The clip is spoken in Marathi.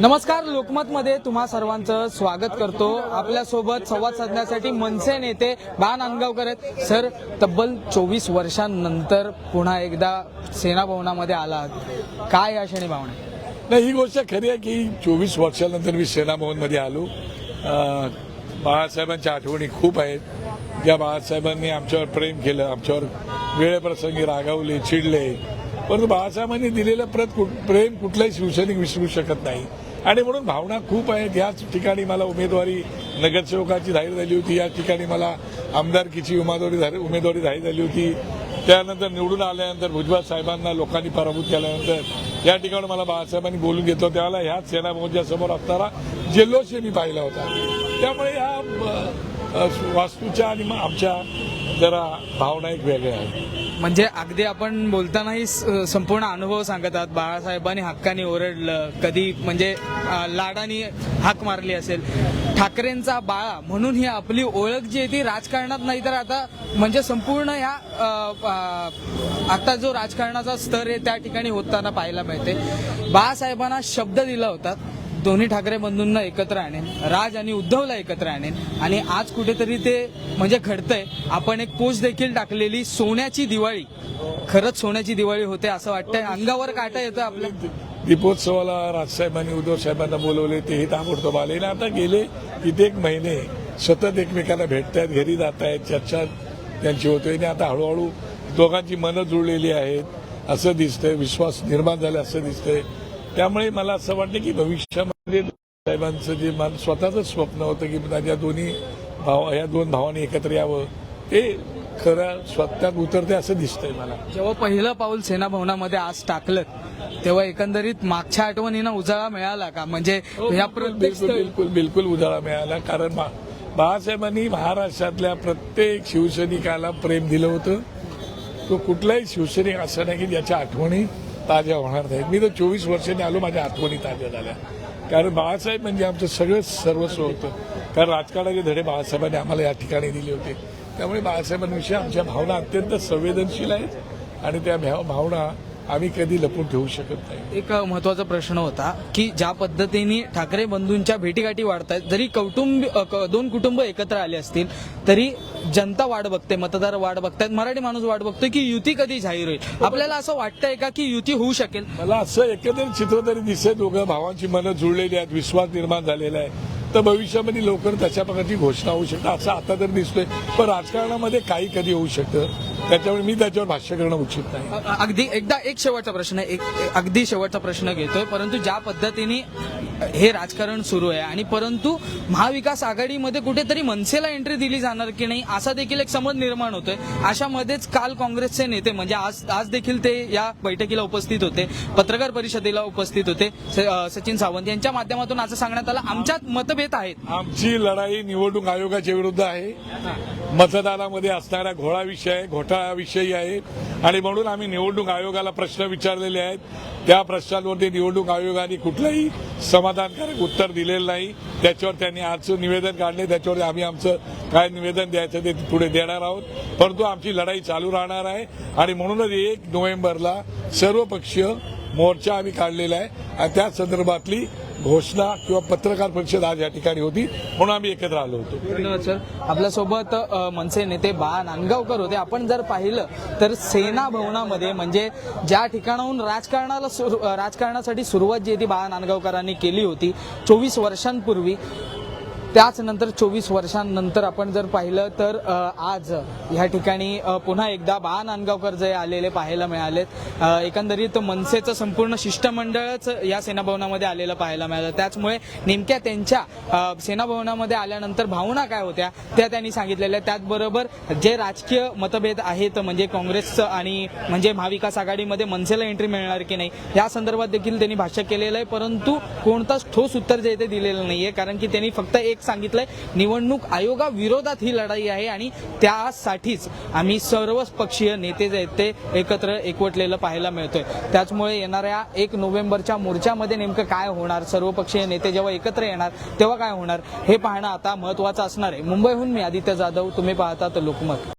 नमस्कार लोकमतमध्ये तुम्हा सर्वांचं स्वागत करतो. आपल्यासोबत संवाद साधण्यासाठी मनसे नेते बा नांदगावकर आहेत. सर तब्बल चोवीस वर्षांनंतर पुन्हा एकदा सेना भवनामध्ये आलात. काय या क्षणी भावना नाही ही गोष्ट खरी आहे की चोवीस वर्षानंतर मी सेना भवनमध्ये आलो बाळासाहेबांच्या आठवणी खूप आहेत. ज्या बाळासाहेबांनी आमच्यावर प्रेम केलं आमच्यावर वेळेप्रसंगी रागावले चिडले. परंतु बाळासाहेबांनी दिलेलं प्रत कुठ- प्रेम कुठलाही शिवसैनिक विसरू शकत नाही. आणि म्हणून भावना खूप आहेत. याच ठिकाणी मला उमेदवारी नगरसेवकाची जाहीर झाली होती. या ठिकाणी मला आमदारकीची उमेदवारी झाली- उमेदवारी जाहीर झाली होती. त्यानंतर निवडून आल्यानंतर भुजबळ साहेबांना लोकांनी पराभूत केल्यानंतर या ठिकाणी मला बाळासाहेबांनी बोलून घेतलं त्यावेळेला ह्याच सेना भवनच्या समोर असणारा जल्लोष मी पाहिला होता. त्यामुळे या वास्तूच्या आणि मग आमच्या जरा भावना एक वेगळ्या आहेत. म्हणजे अगदी आपण बोलतानाही स- संपूर्ण अनुभव सांगत आहात. बाळासाहेबांनी हक्काने ओरडलं. कधी म्हणजे लाडानी हाक मारली असेल. ठाकरेंचा बाळा म्हणून ही आपली ओळख जी आहे ती राजकारणात नाही तर आता म्हणजे संपूर्ण ह्या आता जो राजकारणाचा स्तर आहे त्या ठिकाणी होताना पाहायला मिळते. बाळासाहेबांना शब्द दिला होता. दोन्ही ठाकरे बंधूंना एकत्र आणेन राज आणि उद्धवला एकत्र आणेन. आणि आज कुठेतरी ते म्हणजे घडतंय आपण एक पोस्ट देखील टाकलेली सोन्याची दिवाळी. खरंच सोन्याची दिवाळी होते असं वाटतंय. अंगावर काटा येतं आपल्या. दीपोत्सवाला राजसाहेबांनी उद्धव साहेबांना बोलवले तेही ताबडतोब आले. आणि आता गेले कित्येक महिने सतत एकमेकांना भेटतायत घरी जात आहेत चर्चा त्यांची होते. आणि आता हळूहळू दोघांची मनं जुळलेली आहेत असं दिसतंय विश्वास निर्माण झाला असं दिसतंय. त्यामुळे मला असं वाटतं की भविष्यामध्ये साहेबांचं जे मन स्वतःच स्वप्न होतं की माझ्या दोन्ही भाव या दोन भावांनी एकत्र यावं ते खरं स्वतःत उतरते असं दिसतंय मला. जेव्हा पहिलं पाऊल सेना भवनामध्ये आज टाकलं तेव्हा एकंदरीत मागच्या आठवणींना उजाळा मिळाला का? म्हणजे या प्रत्येक बिलकुल बिलकुल बिलकुल उजाळा मिळाला. कारण बाळासाहेबांनी महाराष्ट्रातल्या प्रत्येक शिवसैनिकाला प्रेम दिलं होतं. तो कुठलाही शिवसैनिक असं नाही की ज्याच्या आठवणी ताज्या होणार नाहीत. मी तर चोवीस वर्षांनी आलो माझ्या आठवणी ताज्या झाल्या. कारण बाळासाहेब म्हणजे आमचं सगळं सर्वस्व होतं. कारण राजकारणाचे धडे बाळासाहेबांनी आम्हाला या ठिकाणी दिले होते. त्यामुळे बाळासाहेबांविषयी आमच्या भावना अत्यंत संवेदनशील आहेत. आणि त्या भावना आम्ही कधी लपून ठेवू शकत नाही. एक महत्त्वाचा प्रश्न होता की ज्या पद्धतीने ठाकरे बंधूंच्या भेटीगाठी वाढत आहेत जरी कौटुंब दोन कुटुंब एकत्र आले असतील तरी जनता वाट बघते मतदार वाट बघतायत मराठी माणूस वाट बघतोय की युती कधी जाहीर होईल. आपल्याला असं वाटतंय का की युती होऊ शकेल? मला असं एकंदरीत चित्र तरी दिसतंय दोघं भावांची मनं जुळलेली आहेत विश्वास निर्माण झालेला आहे. तर भविष्यामध्ये लवकर तशा प्रकारची घोषणा होऊ शकते असं आता तर दिसतोय. पण राजकारणामध्ये काही कधी होऊ शकतं. त्याच्यामुळे मी त्याच्यावर भाष्य करणं उचित नाही. अगदी एकदा एक शेवटचा प्रश्न आहे एक अगदी शेवटचा प्रश्न घेतोय. परंतु ज्या पद्धतीने हे राजकारण सुरू आहे आणि परंतु महाविकास आघाडीमध्ये कुठेतरी मनसेला एंट्री दिली जाणार की नाही असा देखील एक समज निर्माण होतोय. अशामध्येच काल काँग्रेसचे नेते म्हणजे आज आज देखील ते या बैठकीला उपस्थित होते. पत्रकार परिषदेला उपस्थित होते. सचिन सावंत यांच्या माध्यमातून असं सांगण्यात आलं. आमच्यात मतभेद आहेत. आमची लढाई निवडणूक आयोगाच्या विरुद्ध आहे. मतदानामध्ये असणारा घोळा विषय घोटाळा विषयी आहे. आणि म्हणून आम्ही निवडणूक आयोगाला प्रश्न विचारलेले आहेत. त्या प्रश्नांवरती निवडणूक आयोगाने कुठलंही समाधानकारक उत्तर दिलेलं नाही. त्याच्यावर त्यांनी आजचं निवेदन काढले. त्याच्यावर आम्ही आमचं काय निवेदन द्यायचं ते पुढे देणार आहोत. परंतु आमची लढाई चालू राहणार आहे. आणि म्हणूनच एक नोव्हेंबरला सर्वपक्षीय मोर्चा आम्ही काढलेला आहे. आणि त्या संदर्भातली घोषणा किंवा पत्रकार परिषद आज या ठिकाणी होती म्हणून आम्ही एकत्र आलो होतो. धन्यवाद सर आपल्यासोबत मनसे नेते बा नांदगावकर होते. आपण जर पाहिलं तर सेना भवनामध्ये म्हणजे ज्या ठिकाणाहून राजकारणाला सुरु- राजकारणासाठी सुरुवात जी आहे ती बाळा नांदगावकरांनी केली होती चोवीस वर्षांपूर्वी त्याचनंतर चोवीस वर्षांनंतर आपण जर पाहिलं तर आज ह्या ठिकाणी पुन्हा एकदा बाळा नांदगावकर जे आलेले पाहायला मिळालेत. एकंदरीत मनसेचं संपूर्ण शिष्टमंडळच या सेनाभवनामध्ये आलेलं पाहायला मिळालं. त्याचमुळे नेमक्या त्यांच्या सेनाभवनामध्ये आल्यानंतर भावना काय होत्या त्या त्यांनी सांगितलेल्या त्याचबरोबर जे राजकीय मतभेद आहेत म्हणजे काँग्रेसचं आणि म्हणजे महाविकास आघाडीमध्ये मनसेला एंट्री मिळणार की नाही या संदर्भात देखील त्यांनी भाष्य केलेलं आहे. परंतु कोणताच ठोस उत्तर जे आहे ते दिलेलं नाहीये कारण की त्यांनी फक्त एक सांगितलंय निवडणूक आयोगाविरोधात ही लढाई आहे आणि त्यासाठीच आम्ही सर्व पक्षीय नेते जे आहेत ते एकत्र एकवटलेलं पाहायला मिळतोय. त्याचमुळे येणाऱ्या एक नोव्हेंबरच्या मोर्चामध्ये नेमकं काय होणार? सर्व पक्षीय नेते जेव्हा एकत्र येणार तेव्हा काय होणार? हे पाहणं आता महत्वाचं असणार आहे. मुंबईहून मी आदित्य जाधव तुम्ही पाहतात लोकमत.